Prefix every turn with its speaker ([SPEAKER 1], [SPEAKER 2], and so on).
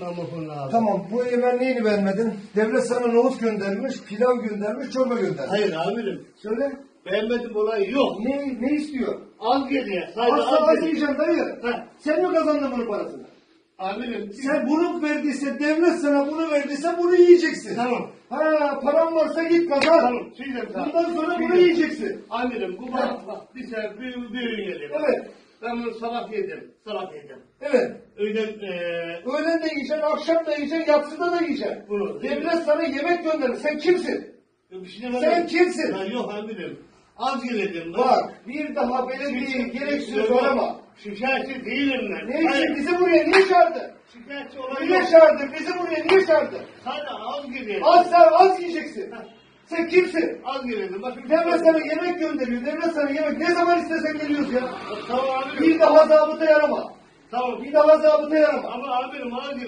[SPEAKER 1] Lazım.
[SPEAKER 2] Tamam bu yemeğin neyini beğenmedin? Devlet sana nohut göndermiş, pilav göndermiş, çorba göndermiş.
[SPEAKER 1] Hayır amirim.
[SPEAKER 2] Söyle.
[SPEAKER 1] Beğenmedim olayı yok.
[SPEAKER 2] Ne, ne istiyor?
[SPEAKER 1] Az geliyor. Sadece
[SPEAKER 2] Asla
[SPEAKER 1] az
[SPEAKER 2] az
[SPEAKER 1] geliyor.
[SPEAKER 2] yiyeceksin dayı.
[SPEAKER 1] Ha.
[SPEAKER 2] Sen mi kazandın bunun parasını?
[SPEAKER 1] Amirim.
[SPEAKER 2] Sen bunu verdiyse, devlet sana bunu verdiyse bunu yiyeceksin.
[SPEAKER 1] Tamam.
[SPEAKER 2] Ha, paran varsa git kazan.
[SPEAKER 1] Tamam. Sana.
[SPEAKER 2] Bundan sonra bunu yiyeceksin.
[SPEAKER 1] Amirim bu bak bak bir sefer bir öğün yedim.
[SPEAKER 2] Evet.
[SPEAKER 1] Ben bunu sabah yedim. Sabah yedim.
[SPEAKER 2] Evet.
[SPEAKER 1] Öğlen eee
[SPEAKER 2] Öğlen de yiyeceksin, akşam da yiyeceksin, yatsıda da yiyeceksin.
[SPEAKER 1] Bunu-
[SPEAKER 2] Devlet sana yemek gönderir. Sen kimsin?
[SPEAKER 1] bir şey demedim.
[SPEAKER 2] Sen kimsin?
[SPEAKER 1] Ya yok amirim. Az yedim.
[SPEAKER 2] Bak, bir daha belediyeyi gereksiz arama.
[SPEAKER 1] Şikayetçi değilim ben.
[SPEAKER 2] Ne için bizi buraya niye çağırdın?
[SPEAKER 1] Şikayetçi olayı
[SPEAKER 2] Niye
[SPEAKER 1] yok.
[SPEAKER 2] çağırdın? Bizi buraya niye çağırdın?
[SPEAKER 1] Sadece az geliyor.
[SPEAKER 2] Az sen az yiyeceksin. Sen kimsin?
[SPEAKER 1] Az geliyor. Bak
[SPEAKER 2] Devlet sana yemek gönderiyor. Devlet sana yemek. Ne zaman istesen geliyoruz ya.
[SPEAKER 1] Tamam amirim.
[SPEAKER 2] Bir daha zabıta yarama.
[SPEAKER 1] Tamam.
[SPEAKER 2] Bir daha zabıta yarama.
[SPEAKER 1] Ama amirim az geliyor.